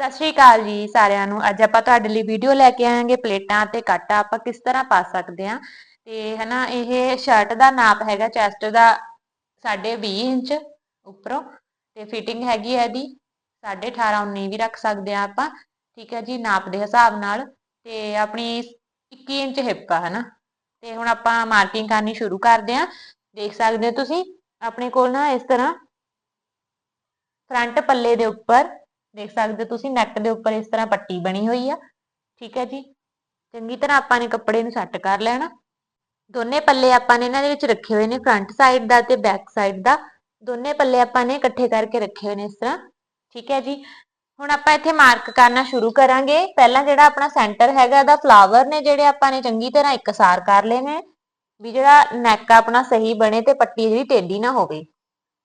ਸਤਿ ਸ਼੍ਰੀ ਅਕਾਲ ਜੀ ਸਾਰਿਆਂ ਨੂੰ। ਅੱਜ ਆਪਾਂ ਤੁਹਾਡੇ ਲਈ ਵੀਡੀਓ ਲੈ ਕੇ ਆਏਗੇ ਪਲੇਟਾਂ ਤੇ ਕੱਟ। ਆਪਾਂ ਕਿਸ ਤਰ੍ਹਾਂ ਪਾ ਸਕਦੇ ਆ ਤੇ ਹਨਾ, ਇਹ ਸ਼ਰਟ ਦਾ ਨਾਪ ਹੈਗਾ ਚੈਸਟ ਦਾ 20 ਇੰਚ ਉੱਪਰੋਂ ਤੇ ਫਿਟਿੰਗ ਹੈਗੀ ਹੈ ਇਹਦੀ 18.5 19 ਵੀ ਰੱਖ ਸਕਦੇ ਆ ਆਪਾਂ। ਠੀਕ ਹੈ ਜੀ, ਨਾਪ ਦੇ ਹਿਸਾਬ ਨਾਲ। ਤੇ ਆਪਣੀ 21 ਇੰਚ ਹਿੱਪ ਆ, ਹਨਾ। ਤੇ ਹੁਣ ਆਪਾਂ ਮਾਰਕਿੰਗ ਕਰਨੀ ਸ਼ੁਰੂ ਕਰਦੇ ਆ ਦੇਖ ਸਕਦੇ ਹੋ ਤੁਸੀਂ, ਆਪਣੇ ਕੋਲ ਨਾ ਇਸ ਤਰ੍ਹਾਂ ਫਰੰਟ ਪੱਲੇ ਦੇ ਉੱਪਰ ਦੇਖ ਸਕਦੇ ਹੋ ਤੁਸੀਂ ਨੈਕ ਦੇ ਉੱਪਰ ਇਸ ਤਰ੍ਹਾਂ ਪੱਟੀ ਬਣੀ ਹੋਈ ਆ। ਠੀਕ ਹੈ ਜੀ। ਚੰਗੀ ਤਰ੍ਹਾਂ ਆਪਾਂ ਨੇ ਕੱਪੜੇ ਨੂੰ ਸੈੱਟ ਕਰ ਲੈਣਾ। ਦੋਨੇ ਪੱਲੇ ਆਪਾਂ ਨੇ ਇਹਨਾਂ ਦੇ ਵਿੱਚ ਰੱਖੇ ਹੋਏ ਨੇ, ਫਰੰਟ ਸਾਈਡ ਦਾ ਤੇ ਬੈਕ ਸਾਈਡ ਦਾ। ਦੋਨੇ ਪੱਲੇ ਆਪਾਂ ਨੇ ਇਕੱਠੇ ਕਰਕੇ ਰੱਖੇ ਹੋਏ ਨੇ ਇਸ ਤਰ੍ਹਾਂ। ਠੀਕ ਹੈ ਜੀ। ਹੁਣ ਆਪਾਂ ਇੱਥੇ ਮਾਰਕ ਕਰਨਾ ਸ਼ੁਰੂ ਕਰਾਂਗੇ। ਪਹਿਲਾਂ ਜਿਹੜਾ ਆਪਣਾ ਸੈਂਟਰ ਹੈਗਾ, ਇਹਦਾ ਫਲਾਵਰ ਨੇ ਜਿਹੜੇ ਆਪਾਂ ਨੇ ਚੰਗੀ ਤਰ੍ਹਾਂ ਇਕਸਾਰ ਕਰ ਲਏ ਨੇ ਵੀ ਜਿਹੜਾ ਨੈਕ ਆਪਣਾ ਸਹੀ ਬਣੇ ਤੇ ਪੱਟੀ ਜਿਹੜੀ ਟੇਢੀ ਨਾ ਹੋਵੇ।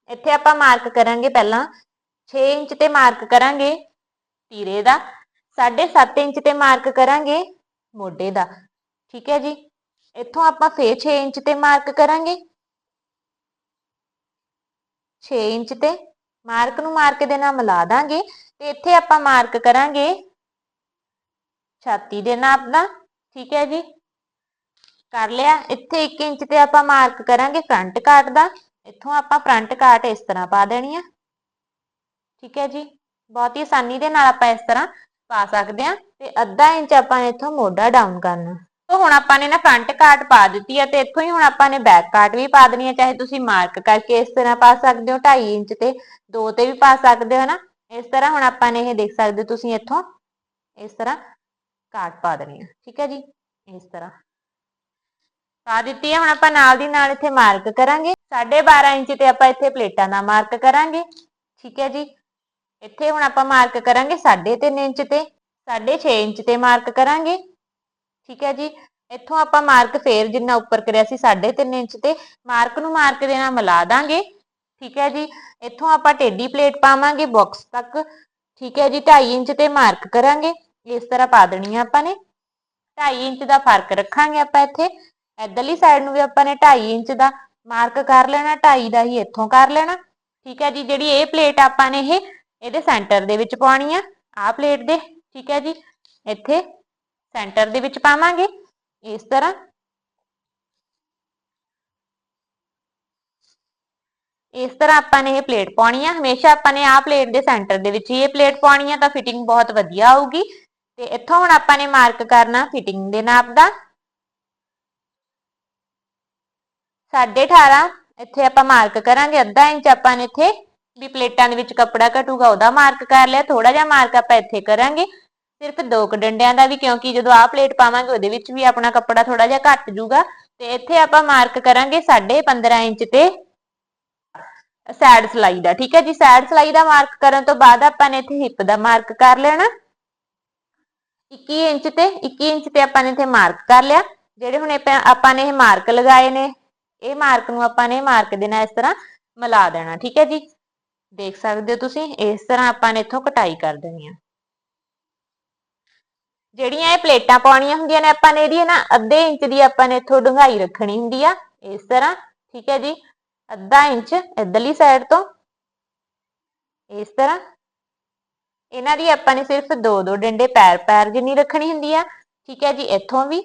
ਇੱਥੇ ਆਪਾਂ ਮਾਰਕ ਕਰਾਂਗੇ ਪਹਿਲਾਂ। 6 ਇੰਚ ਤੇ ਮਾਰਕ ਕਰਾਂਗੇ ਤੀਰੇ ਦਾ 7.5 ਇੰਚ ਤੇ ਮਾਰਕ ਕਰਾਂਗੇ ਮੋਢੇ ਦਾ। ਠੀਕ ਹੈ ਜੀ? ਇੱਥੋਂ ਆਪਾਂ ਫੇਰ 6 ਇੰਚ ਤੇ ਮਾਰਕ ਕਰਾਂਗੇ। 6 ਇੰਚ ਤੇ ਮਾਰਕ ਨੂੰ ਮਾਰਕ ਦੇ ਨਾਲ ਮਿਲਾ ਦਾਂਗੇ ਤੇ ਇੱਥੇ ਆਪਾਂ ਮਾਰਕ ਕਰਾਂਗੇ ਛਾਤੀ ਦੇ ਨਾਪ ਦਾ। ਠੀਕ ਹੈ ਜੀ? ਕਰ ਲਿਆ। ਇੱਥੇ 1 ਇੰਚ ਤੇ ਆਪਾਂ ਮਾਰਕ ਕਰਾਂਗੇ ਫਰੰਟ ਕਾਟ ਦਾ। ਇੱਥੋਂ ਆਪਾਂ ਫਰੰਟ ਕਾਟ ਇਸ ਤਰ੍ਹਾਂ ਪਾ ਦੇਣੀ ਆ। ਠੀਕ ਹੈ ਜੀ? ਬਹੁਤ ਹੀ ਆਸਾਨੀ ਦੇ ਨਾਲ ਆਪਾਂ ਇਸ ਤਰ੍ਹਾਂ ਪਾ ਸਕਦੇ ਆ ਤੇ ਅੱਧਾ ਇੰਚ ਆਪਾਂ ਨੇ ਇੱਥੋਂ ਮੋਢਾ ਡਾਊਨ ਕਰਨਾ। ਤੋਂ ਹੁਣ ਆਪਾਂ ਨੇ ਨਾ ਫਰੰਟ ਕਾਟ ਪਾ ਦਿੱਤੀ ਹੈ ਤੇ ਇੱਥੋਂ ਹੀ ਹੁਣ ਆਪਾਂ ਨੇ ਬੈਕ ਕਾਟ ਵੀ ਪਾ ਦੇਣੀ ਹੈ ਚਾਹੇ ਤੁਸੀਂ ਮਾਰਕ ਕਰਕੇ ਇਸ ਤਰ੍ਹਾਂ ਪਾ ਸਕਦੇ ਹੋ 2.5 ਇੰਚ ਤੇ 2 ਤੇ ਵੀ ਪਾ ਸਕਦੇ ਹੋ ਨਾ ਇਸ ਤਰ੍ਹਾਂ ਹੁਣ ਆਪਾਂ ਨੇ ਇਹ ਦੇਖ ਸਕਦੇ ਹੋ, ਤੁਸੀਂ ਇੱਥੋਂ ਇਸ ਤਰ੍ਹਾਂ ਕਾਟ ਪਾ ਦੇਣੀ ਹੈ ਠੀਕ ਹੈ ਜੀ? ਇਸ ਤਰ੍ਹਾਂ। ਪਾ ਦਿੱਤੀ ਹੈ ਹੁਣ ਆਪਾਂ ਨਾਲ ਦੀ ਨਾਲ ਇੱਥੇ ਮਾਰਕ ਕਰਾਂਗੇ। 12.5 ਇੰਚ ਤੇ ਆਪਾਂ ਇੱਥੇ ਪਲੇਟਾਂ ਦਾ ਮਾਰਕ ਕਰਾਂਗੇ। ਠੀਕ ਹੈ ਜੀ? ਇੱਥੇ ਹੁਣ ਆਪਾਂ ਮਾਰਕ ਕਰਾਂਗੇ 3.5 ਇੰਚ ਤੇ 6.5 ਇੰਚ ਤੇ ਮਾਰਕ ਕਰਾਂਗੇ। ਠੀਕ ਹੈ ਜੀ? ਇੱਥੋਂ ਆਪਾਂ ਮਾਰਕ ਫੇਰ ਜਿੰਨਾ ਉੱਪਰ ਕਰਿਆ ਸੀ 3.5 ਇੰਚ ਤੇ ਮਾਰਕ ਨੂੰ ਮਾਰਕ ਦੇ ਨਾਲ ਮਿਲਾ ਦਾਂਗੇ। ਠੀਕ ਹੈ ਜੀ? ਇੱਥੋਂ ਆਪਾਂ ਟੇਢੀ ਪਲੇਟ ਪਾਵਾਂਗੇ ਬਾਕਸ ਤੱਕ। ਠੀਕ ਹੈ ਜੀ? 2.5 ਇੰਚ ਤੇ ਮਾਰਕ ਕਰਾਂਗੇ। ਇਸ ਤਰ੍ਹਾਂ ਪਾ ਦੇਣੀ ਆ ਆਪਾਂ ਨੇ। 2.5 ਇੰਚ ਦਾ ਫ਼ਰਕ ਰੱਖਾਂਗੇ ਆਪਾਂ ਇੱਥੇ। ਇਧਰਲੀ ਸਾਈਡ ਨੂੰ ਵੀ ਆਪਾਂ ਨੇ 2.5 ਇੰਚ ਦਾ ਮਾਰਕ ਕਰ ਲੈਣਾ 2.5 ਦਾ ਹੀ ਇੱਥੋਂ ਕਰ ਲੈਣਾ। ਠੀਕ ਹੈ ਜੀ? ਜਿਹੜੀ ਇਹ ਪਲੇਟ ਆਪਾਂ ਨੇ ਇਹ ਇਹਦੇ ਸੈਂਟਰ ਦੇ ਵਿੱਚ ਪਾਉਣੀ ਆ, ਆਹ ਪਲੇਟ ਦੇ, ਠੀਕ ਹੈ ਜੀ? ਇੱਥੇ ਸੈਂਟਰ ਦੇ ਵਿੱਚ ਪਾਵਾਂਗੇ, ਇਸ ਤਰ੍ਹਾਂ। ਇਸ ਤਰ੍ਹਾਂ ਆਪਾਂ ਨੇ ਇਹ ਪਲੇਟ ਪਾਉਣੀ ਆ। ਹਮੇਸ਼ਾ ਆਪਾਂ ਨੇ ਆਹ ਪਲੇਟ ਦੇ ਸੈਂਟਰ ਦੇ ਵਿੱਚ ਹੀ ਇਹ ਪਲੇਟ ਪਾਉਣੀ ਆ, ਤਾਂ ਫਿਟਿੰਗ ਬਹੁਤ ਵਧੀਆ ਆਊਗੀ। ਤੇ ਇੱਥੋਂ ਹੁਣ ਆਪਾਂ ਨੇ ਮਾਰਕ ਕਰਨਾ ਫਿਟਿੰਗ ਦੇ ਨਾਪ ਦਾ। 18.5 ਇੱਥੇ ਆਪਾਂ ਮਾਰਕ ਕਰਾਂਗੇ, ਅੱਧਾ ਇੰਚ ਆਪਾਂ ਨੇ ਇੱਥੇ ਵੀ ਪਲੇਟਾਂ ਦੇ ਵਿੱਚ ਕੱਪੜਾ ਘਟੂਗਾ, ਉਹਦਾ ਮਾਰਕ ਕਰ ਲਿਆ ਥੋੜਾ ਜਿਹਾ ਮਾਰਕ ਆਪਾਂ ਇੱਥੇ ਕਰਾਂਗੇ। ਸਿਰਫ ਦੋ ਕ ਡੰਡਿਆਂ ਦਾ ਵੀ, ਕਿਉਂਕਿ ਜਦੋਂ ਆਹ ਪਲੇਟ ਪਾਵਾਂਗੇ, ਉਹਦੇ ਵਿੱਚ ਵੀ ਆਪਣਾ ਕੱਪੜਾ ਥੋੜਾ ਜਿਹਾ ਘਟ ਜੂਗਾ। ਤੇ ਇੱਥੇ ਆਪਾਂ ਮਾਰਕ ਕਰਾਂਗੇ 15.5 ਇੰਚ ਤੇ ਸਾਈਡ ਸਲਾਈ ਦਾ, ਠੀਕ ਹੈ ਜੀ? ਸਾਈਡ ਸਲਾਈ ਦਾ ਮਾਰਕ ਕਰਨ ਤੋਂ ਬਾਅਦ ਆਪਾਂ ਨੇ ਇੱਥੇ ਹਿੱਪ ਦਾ ਮਾਰਕ ਕਰ ਲੈਣਾ। 21 ਇੰਚ ਤੇ 21 ਇੰਚ ਤੇ ਆਪਾਂ ਨੇ ਇੱਥੇ ਮਾਰਕ ਕਰ ਲਿਆ। ਜਿਹੜੇ ਹੁਣ ਆਪਾਂ ਨੇ ਇਹ ਮਾਰਕ ਲਗਾਏ ਨੇ, ਇਹ ਮਾਰਕ ਨੂੰ ਆਪਾਂ ਨੇ ਮਾਰਕ ਦੇ ਨਾਲ ਇਸ ਤਰ੍ਹਾਂ ਮਿਲਾ ਦੇਣਾ, ਠੀਕ ਹੈ ਜੀ? ਦੇਖ ਸਕਦੇ ਹੋ ਤੁਸੀਂ, ਇਸ ਤਰ੍ਹਾਂ ਆਪਾਂ ਨੇ ਇੱਥੋਂ ਕਟਾਈ ਕਰ ਦੇਣੀ ਆ ਜਿਹੜੀਆਂ ਇਹ ਪਲੇਟਾਂ ਪਾਉਣੀਆਂ ਹੁੰਦੀਆਂ ਨੇ ਆਪਾਂ ਨੇ ਇਹਦੀ ਨਾ ਅੱਧੇ ਇੰਚ ਦੀ ਆਪਾਂ ਨੇ ਇੱਥੋਂ ਡੂੰਘਾਈ ਰੱਖਣੀ ਹੁੰਦੀ ਆ, ਇਸ ਤਰ੍ਹਾਂ। ਠੀਕ ਹੈ ਜੀ? ਅੱਧਾ ਇੰਚ ਇਧਰਲੀ ਸਾਈਡ ਤੋਂ। ਇਸ ਤਰ੍ਹਾਂ। ਇਹਨਾਂ ਦੀ ਆਪਾਂ ਨੇ ਸਿਰਫ ਦੋ ਦੋ ਡੰਡੇ ਪੈਰ ਪੈਰ ਜਿੰਨੀ ਰੱਖਣੀ ਹੁੰਦੀ ਆ। ਠੀਕ ਹੈ ਜੀ? ਇੱਥੋਂ ਵੀ।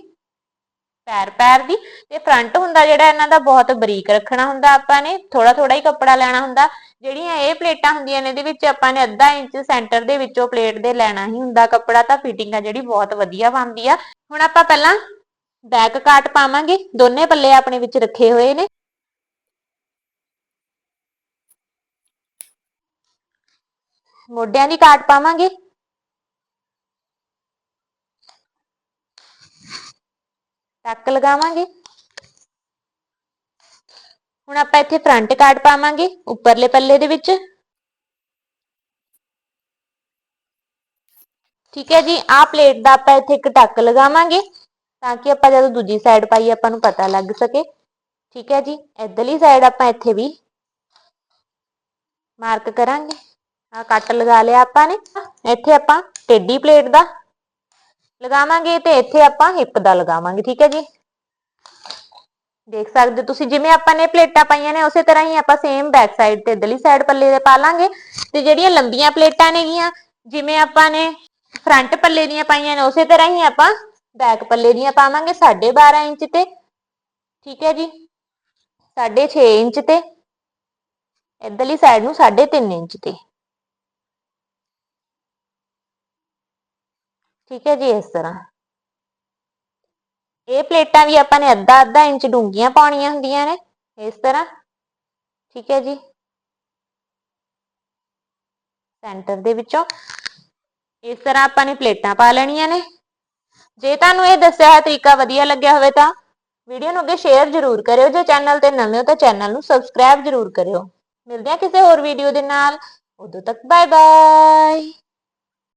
ਪੈਰ ਪੈਰ ਦੀ ਤੇ ਫਰੰਟ ਹੁੰਦਾ ਜਿਹੜਾ ਇਹਨਾਂ ਦਾ ਬਹੁਤ ਬਰੀਕ ਰੱਖਣਾ ਹੁੰਦਾ ਆਪਾਂ ਨੇ ਥੋੜਾ ਥੋੜਾ ਹੀ ਕੱਪੜਾ ਲੈਣਾ ਹੁੰਦਾ, ਜਿਹੜੀਆਂ ਇਹ ਪਲੇਟਾਂ ਹੁੰਦੀਆਂ ਨੇ ਇਹਦੇ ਵਿੱਚ ਆਪਾਂ ਨੇ ਅੱਧਾ ਇੰਚ ਸੈਂਟਰ ਦੇ ਵਿੱਚੋਂ ਪਲੇਟ ਦੇ ਲੈਣਾ ਹੀ ਹੁੰਦਾ ਕੱਪੜਾ ਤਾਂ ਫਿਟਿੰਗ ਆ ਜਿਹੜੀ ਬਹੁਤ ਵਧੀਆ ਬਣਦੀ ਆ। ਹੁਣ ਆਪਾਂ ਪਹਿਲਾਂ ਬੈਕ ਕਾਟ ਪਾਵਾਂਗੇ, ਦੋਨੇ ਪੱਲੇ ਆਪਣੇ ਵਿੱਚ ਰੱਖੇ ਹੋਏ ਨੇ। ਮੋਢਿਆਂ ਦੀ ਕਾਟ ਪਾਵਾਂਗੇ। ਟੱਕ ਲਗਾਵਾਂਗੇ। ਹੁਣ ਆਪਾਂ ਇੱਥੇ ਫਰੰਟ ਕਾਰਡ ਪਾਵਾਂਗੇ, ਉੱਪਰਲੇ ਪੱਲੇ ਦੇ ਵਿੱਚ। ਠੀਕ ਹੈ ਜੀ, ਆਹ ਪਲੇਟ ਦਾ ਆਪਾਂ ਇੱਥੇ ਇੱਕ ਟੱਕ ਲਗਾਵਾਂਗੇ, ਤਾਂ ਕਿ ਆਪਾਂ ਜਦੋਂ ਦੂਜੀ ਸਾਈਡ ਪਾਈਏ, ਆਪਾਂ ਨੂੰ ਪਤਾ ਲੱਗ ਸਕੇ। ਠੀਕ ਹੈ ਜੀ, ਇਧਰਲੀ ਸਾਈਡ ਆਪਾਂ ਇੱਥੇ ਵੀ ਮਾਰਕ ਕਰਾਂਗੇ। ਆ ਕੱਟ ਲਗਾ ਲਿਆ ਆਪਾਂ ਨੇ। ਇੱਥੇ ਆਪਾਂ ਟੇਡੀ ਪਲੇਟ ਦਾ ਲਗਾਵਾਂਗੇ ਤੇ ਇੱਥੇ ਆਪਾਂ ਹਿੱਪ ਦਾ ਲਗਾਵਾਂਗੇ, ਠੀਕ ਹੈ ਜੀ? ਦੇਖ ਸਕਦੇ ਤੁਸੀਂ, ਜਿਵੇਂ ਆਪਾਂ ਨੇ ਪਲੇਟਾਂ ਪਾਈਆਂ ਨੇ, ਉਸੇ ਤਰ੍ਹਾਂ ਹੀ ਆਪਾਂ ਸੇਮ ਬੈਕ ਸਾਈਡ ਤੇ ਇਧਰਲੀ ਸਾਈਡ ਪੱਲੇ ਦੇ ਪਾ ਲਾਂਗੇ ਤੇ ਜਿਹੜੀਆਂ ਲੰਬੀਆਂ ਪਲੇਟਾਂ ਨੇਗੀਆਂ, ਜਿਵੇਂ ਆਪਾਂ ਨੇ ਫਰੰਟ ਪੱਲੇ ਦੀਆਂ ਪਾਈਆਂ ਨੇ, ਉਸੇ ਤਰ੍ਹਾਂ ਹੀ ਆਪਾਂ ਬੈਕ ਪੱਲੇ ਦੀਆਂ ਪਾਵਾਂਗੇ 12.5 ਇੰਚ ਤੇ, ਠੀਕ ਹੈ ਜੀ? 6.5 ਇੰਚ ਤੇ, ਇਧਰਲੀ ਸਾਈਡ ਨੂੰ 3.5 ਇੰਚ ਤੇ। ਠੀਕ ਹੈ ਜੀ, ਇਸ ਤਰ੍ਹਾਂ। ਇਹ ਪਲੇਟਾਂ ਵੀ ਆਪਾਂ ਨੇ ਅੱਧਾ ਅੱਧਾ ਇੰਚ ਡੂੰਘੀਆਂ ਪਾਉਣੀਆਂ ਹੁੰਦੀਆਂ ਨੇ, ਇਸ ਤਰ੍ਹਾਂ। ਠੀਕ ਹੈ ਜੀ। ਸੈਂਟਰ ਦੇ ਵਿੱਚੋਂ। ਇਸ ਤਰ੍ਹਾਂ ਆਪਾਂ ਨੇ ਪਲੇਟਾਂ ਪਾ ਲੈਣੀਆਂ ਨੇ। ਜੇ ਤੁਹਾਨੂੰ ਇਹ ਦੱਸਿਆ ਹੋਇਆ ਤਰੀਕਾ ਵਧੀਆ ਲੱਗਿਆ ਹੋਵੇ ਤਾਂ ਵੀਡੀਓ ਨੂੰ ਅੱਗੇ ਸ਼ੇਅਰ ਜ਼ਰੂਰ ਕਰਿਓ। ਜੇ ਚੈਨਲ ਤੇ ਨਵੇਂ ਹੋ ਤਾਂ ਚੈਨਲ ਨੂੰ ਸਬਸਕ੍ਰਾਈਬ ਜ਼ਰੂਰ ਕਰਿਓ। ਮਿਲਦੇ ਹਾਂ ਕਿਸੇ ਹੋਰ ਵੀਡੀਓ ਦੇ ਨਾਲ। ਉਦੋਂ ਤੱਕ ਬਾਏ ਬਾਏ